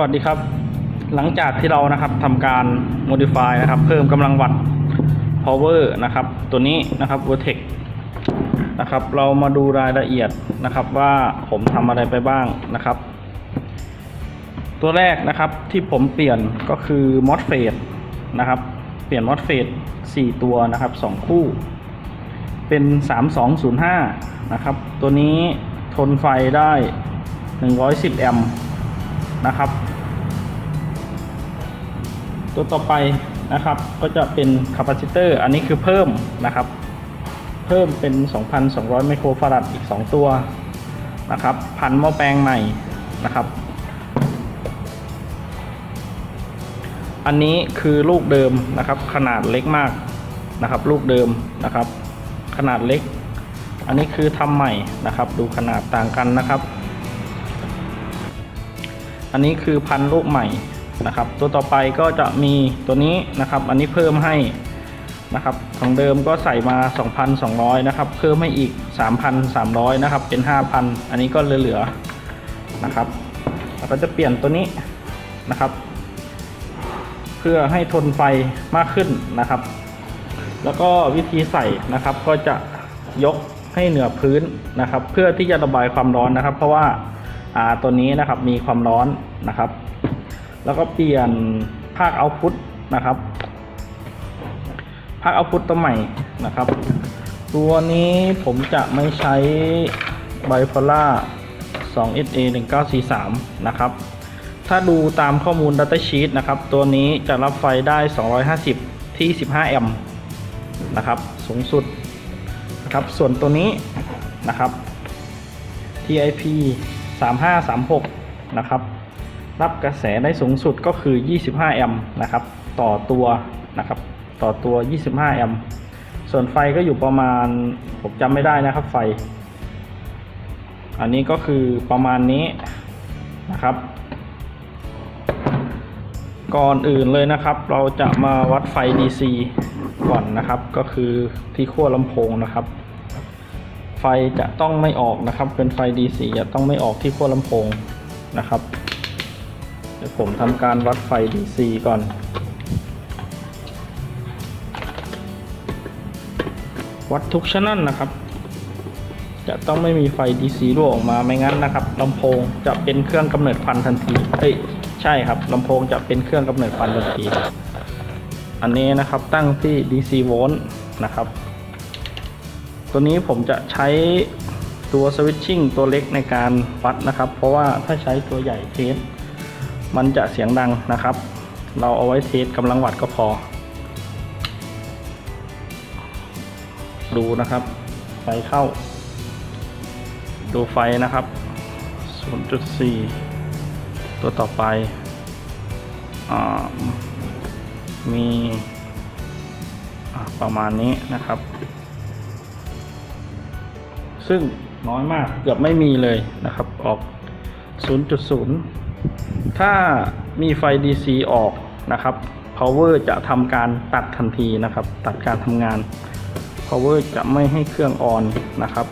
วัสดีครับ หลังจากที่เรานะครับทำการ modify นะครับ เพิ่มกำลังวัตต์ power นะครับ ตัวนี้นะครับ Vertex นะครับ เรามาดูรายละเอียดนะครับว่าผมทำอะไรไปบ้างนะครับ ตัวแรกนะครับที่ผมเปลี่ยนก็คือ MOSFET นะครับ เปลี่ยน MOSFET 4 ตัวนะครับ 2 คู่ เป็น 3205 นะครับ ตัวนี้ทนไฟได้ 110 แอมป์นะครับ ตัวต่อไปนะครับก็จะเป็นคาปาซิเตอร์อันนี้คือเพิ่มนะครับ เพิ่มเป็น 2,200 ไมโครฟาราดอีก 2 ตัวนะครับพันหม้อแปลงใหม่นะครับ อันนี้คือลูกเดิมนะครับ ขนาดเล็กมากนะครับ ลูกเดิมนะครับ ขนาดเล็ก อันนี้คือทำใหม่นะครับ ดูขนาดต่างกันนะครับ อันนี้คือพันลูกใหม่ นะครับ ตัวต่อไปก็จะมีตัวนี้นะครับ อันนี้เพิ่มให้นะครับของเดิมก็ใส่มา 2,200 นะครับ เพิ่มให้อีก 3,300 นะครับ เป็น 5,000 อันนี้ก็เหลือๆนะครับแล้วก็จะเปลี่ยนตัวนี้นะครับ เพื่อให้ทนไฟมากขึ้นนะครับ แล้วก็วิธีใส่นะครับก็จะยกให้เหนือพื้นนะครับ เพื่อที่จะระบายความร้อนนะครับ เพราะว่าอ่าตัวนี้นะครับมีความร้อนนะครับ แล้วก็เปลี่ยนภาคเอาพุตนะครับ ภาคเอาพุตตัวใหม่นะครับ ตัวนี้ผมจะไม่ใช้ไบโพล่า 2SA 1943 นะครับ ถ้าดูตามข้อมูล Datasheet นะครับ ตัวนี้จะรับไฟได้ 250 ที่ 15 แอมป์นะครับ สูงสุดนะครับ ส่วนตัวนี้นะครับ TIP 3536 นะครับ รับกระแสได้สูงสุดก็คือ 25 แอมป์นะครับ ต่อตัวนะครับ ต่อตัว 25 แอมป์ ส่วนไฟก็อยู่ประมาณ ผมจำไม่ได้นะครับไฟ อันนี้ก็คือประมาณนี้นะครับ ก่อนอื่นเลยนะครับ เราจะมาวัดไฟ DC ก่อนนะครับ ก็คือที่ขั้วลำโพงนะครับ ไฟจะต้องไม่ออกนะครับ เป็นไฟ DC จะต้องไม่ออกที่ขั้วลำโพงนะครับ ดี๋ยวผมทำการวัดไฟ DC ก่อน วัดทุกชแนลนะครับ จะต้องไม่มีไฟ DC รั่วออกมาไม่งั้นนะครับลำโพงจะเป็นเครื่องกำเนิดควันทันทีเอ้ยใช่ครับลำโพงจะเป็นเครื่องกำเนิดควันทันที อันนี้นะครับตั้งที่ DC โวลต์นะครับ ตัวนี้ผมจะใช้ตัวสวิตชิ่งตัวเล็กในการวัดนะครับ เพราะว่าถ้าใช้ตัวใหญ่เทส มันจะเสียงดังนะครับ เราเอาไว้เทสกำลังวัดก็พอ ดูนะครับ ไฟเข้า ดูไฟนะครับ 0.4 ตัวต่อไปอ่ามีอ่าประมาณนี้นะครับ ซึ่งน้อยมากเกือบไม่มีเลยนะครับ ออก 0.0 ถ้ามีไฟ DC ออกนะครับ power จะทำการตัดทันทีนะครับ ตัดการทำงาน power จะไม่ให้เครื่องออนนะครับ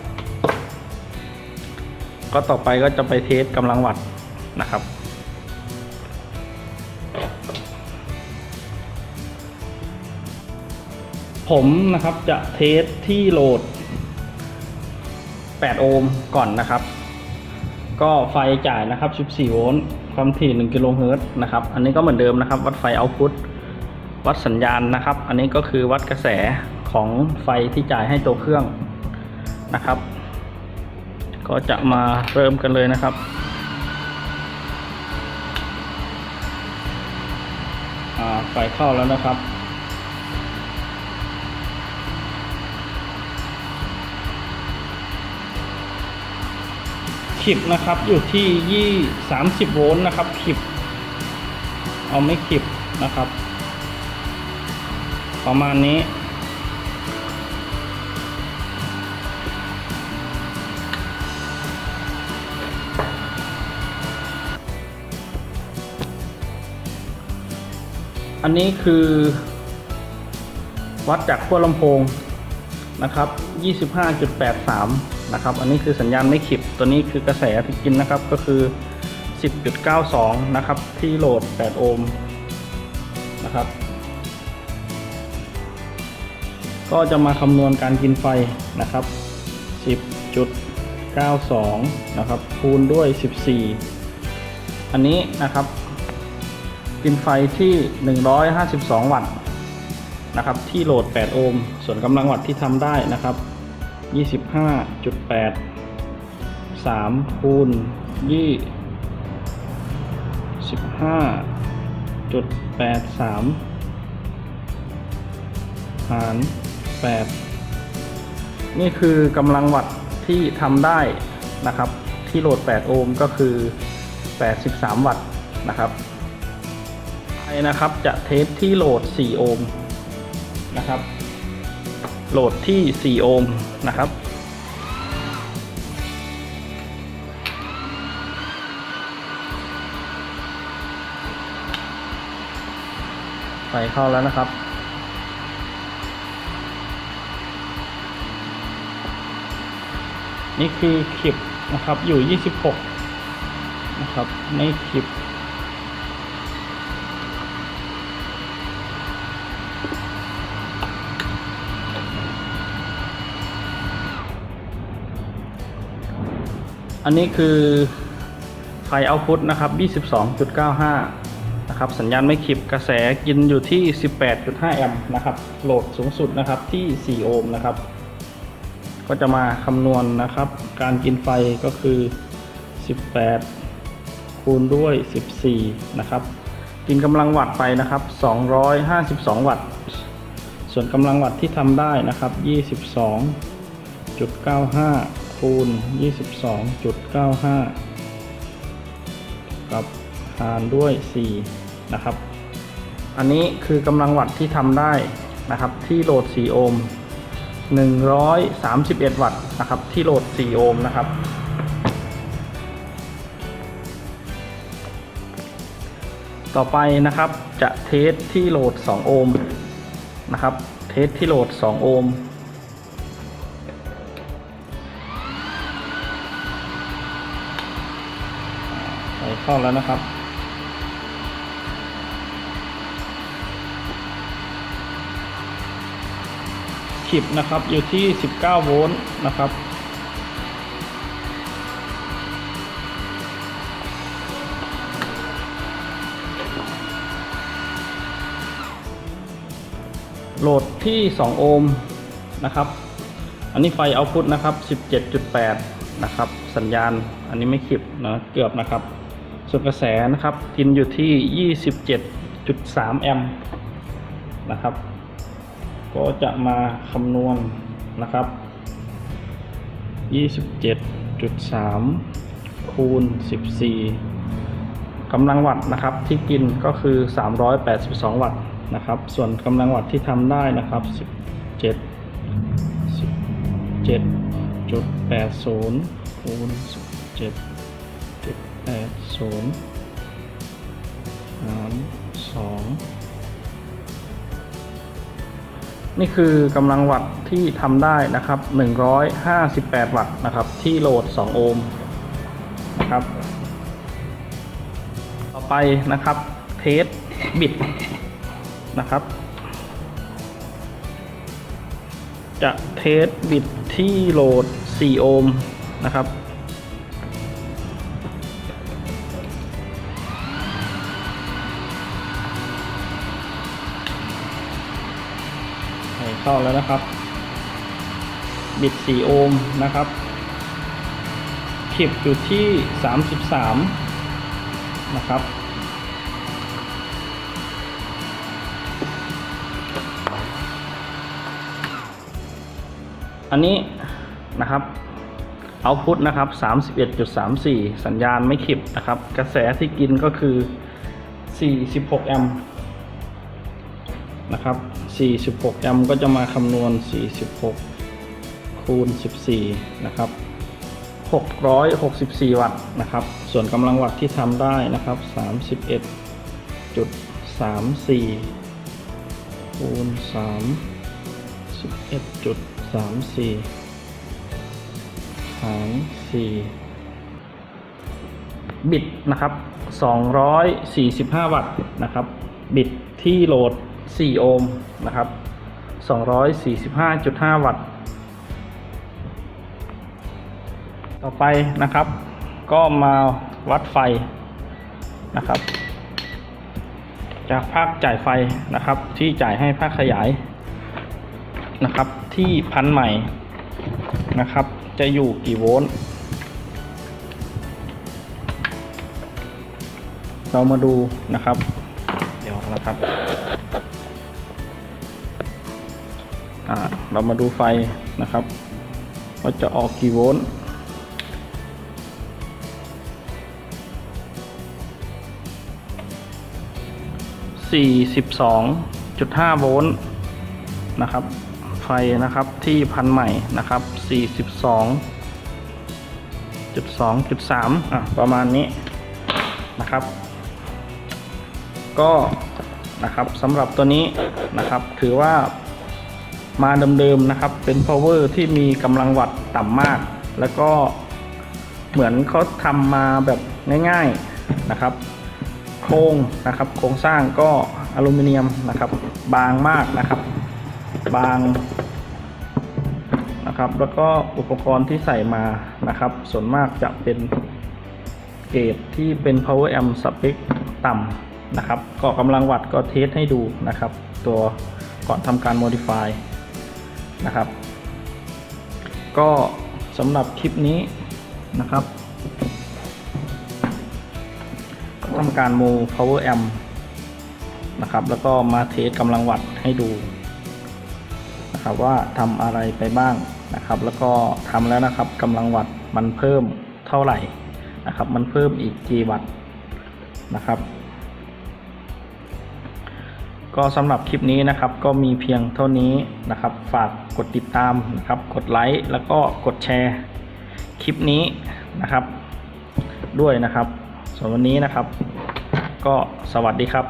ก็ต่อไปก็จะไปเทสกำลังวัตต์นะครับผมนะครับจะเทสที่โหลด 8 โอห์มก่อนนะครับ ก็ไฟจ่ายนะครับ 14 โวลต์ ความถี่ 1 กิโลเฮิรตซ์นะครับ อันนี้ก็เหมือนเดิมนะครับ วัดไฟเอาพุตวัดสัญญาณนะครับ อันนี้ก็คือวัดกระแสของไฟที่จ่ายให้ตัวเครื่องนะครับ ก็จะมาเริ่มกันเลยนะครับไฟเข้าแล้วนะครับ ขิบนะครับอยู่ที่ยี่สามสิบโวลต์นะครับขิบเอาไม่ขิบนะครับ ประมาณนี้ อันนี้คือ วัดจากขั้วลำโพงนะครับ 25.83 นะครับ อันนี้คือสัญญาณไม่ขิบ ตัวนี้คือกระแสที่กินนะครับ ก็คือ 10.92 นะครับ ที่โหลด 8 โอห์มนะครับ ก็จะมาคำนวณการกินไฟนะครับ 10.92 นะครับ คูณด้วย 14 อันนี้นะครับ กินไฟที่ 152 วัตต์นะครับ ที่โหลด 8 โอห์ม ส่วนกำลังวัตต์ที่ทำได้นะครับ 25.8 3คูณ25.83หาร8นี่คือกำลังวัตต์ที่ทำได้นะครับ ที่โหลด 8 โอห์มก็คือ 83 วัตต์นะครับไปนะครับจะเทสที่โหลด 4 โอห์มนะครับ โหลดที่ 4 โอห์มนะครับ ไฟเข้าแล้วนะครับนี่คือคลิปนะครับอยู่ 26 นะครับในคลิป อันนี้คือไฟเอาพุตนะครับ 22.95 นะครับ สัญญาณไม่คลิปกระแสกินอยู่ที่ 18.5 แอมป์นะครับ โหลดสูงสุดนะครับที่ 4 โอห์มนะครับ ก็จะมาคำนวณนะครับ การกินไฟก็คือ 18 คูณด้วย 14 นะครับ กินกำลังวัตต์ไปนะครับ 252 วัตต์ ส่วนกำลังวัตต์ที่ทำได้นะครับ 22.95 คูณ 22.95 กับหารด้วย 4 นะครับ อันนี้คือกำลังวัตต์ที่ทำได้นะครับ ที่โหลด 4 โอห์ม 131 วัตต์นะครับ ที่โหลด 4 โอห์มนะครับต่อไปนะครับจะเทสที่โหลด 2 โอห์มนะครับ เทสที่โหลด 2 โอห์ม เข้าแล้วนะครับคลิปนะครับอยู่ที่ 19 โวลต์นะครับโหลดที่ 2 โอห์มนะครับ อันนี้ไฟเอาพุตนะครับ 17.8 นะครับ สัญญาณ อันนี้ไม่คลิปนะ เกือบนะครับ ส่วนกระแสนะครับกินอยู่ที่ 27.3 แอมป์นะครับ ก็จะมาคำนวณนะครับ 27.3 คูณ 14กำลังวัตต์นะครับที่กินก็คือ 382 วัตต์นะครับ ส่วนกำลังวัตต์ที่ทำได้นะครับ 17 17.80คูณ17 17.80หาร2นี่คือกำลังวัตต์ที่ทำได้นะครับ 158 วัตต์นะครับ ที่โหลด 2 โอห์มนะครับ ต่อไปนะครับ เทสบิตนะครับ จะเทสบิตที่โหลด 4 โอห์มนะครับ เข้าแล้วนะครับ บิด 4 โอห์มนะครับคลิปอยู่ที่ 33 นะครับ อันนี้นะครับเอาพุทนะครับ 31.34 สัญญาณไม่คลิปนะครับ กระแสที่กินก็คือ 46 แอมป์ นะครับ 46แอมป์ก็จะมาคำนวณ 46 คูณ 14 นะครับ 664 วัตต์นะครับ ส่วนกำลังวัตต์ที่ทำได้นะครับ 31.34 คูณ 3 11.34 หาร 4 บิตนะครับ 245 วัตต์นะครับ บิตที่โหลด 4 โอห์มนะครับ 245.5 วัตต์ ต่อไปนะครับ ก็มาวัดไฟนะครับ จากภาคจ่ายไฟนะครับ ที่จ่ายให้ภาคขยายนะครับ ที่พันใหม่นะครับ จะอยู่กี่โวลต์เรามาดูนะครับ เดี๋ยวนะครับ เรามาดูไฟนะครับว่าจะออกกี่โวลต์42.5โวลต์นะครับ ไฟนะครับที่พันใหม่นะครับ42.2.3อะประมาณนี้นะครับ ก็นะครับสำหรับตัวนี้นะครับถือว่า มาเดิมๆนะครับ เป็น power ที่มีกำลังวัตต์ต่ำมาก แล้วก็เหมือนเขาทำมาแบบง่ายๆนะครับ โครงนะครับ โครงสร้างก็อลูมิเนียมนะครับ บางมากนะครับ บางนะครับ แล้วก็อุปกรณ์ที่ใส่มานะครับ ส่วนมากจะเป็นเกรดที่เป็น power amp สเปคต่ำนะครับก็กำลังวัตต์ก็เทสให้ดูนะครับ ตัวก่อนทำการ modify นะครับ ก็สำหรับคลิปนี้นะครับทำการโม power amp นะครับ แล้วก็มาเทสกำลังวัตต์ให้ดูนะครับว่าทำอะไรไปบ้างนะครับ แล้วก็ทำแล้วนะครับกำลังวัตต์มันเพิ่มเท่าไหร่นะครับ มันเพิ่มอีกกี่วัตต์นะครับ ก็สำหรับคลิปนี้นะครับก็มีเพียงเท่านี้นะครับ ฝากกดติดตามนะครับ กดไลค์แล้วก็กดแชร์คลิปนี้นะครับ ด้วยนะครับส่วนวันนี้นะครับ ก็สวัสดีครับ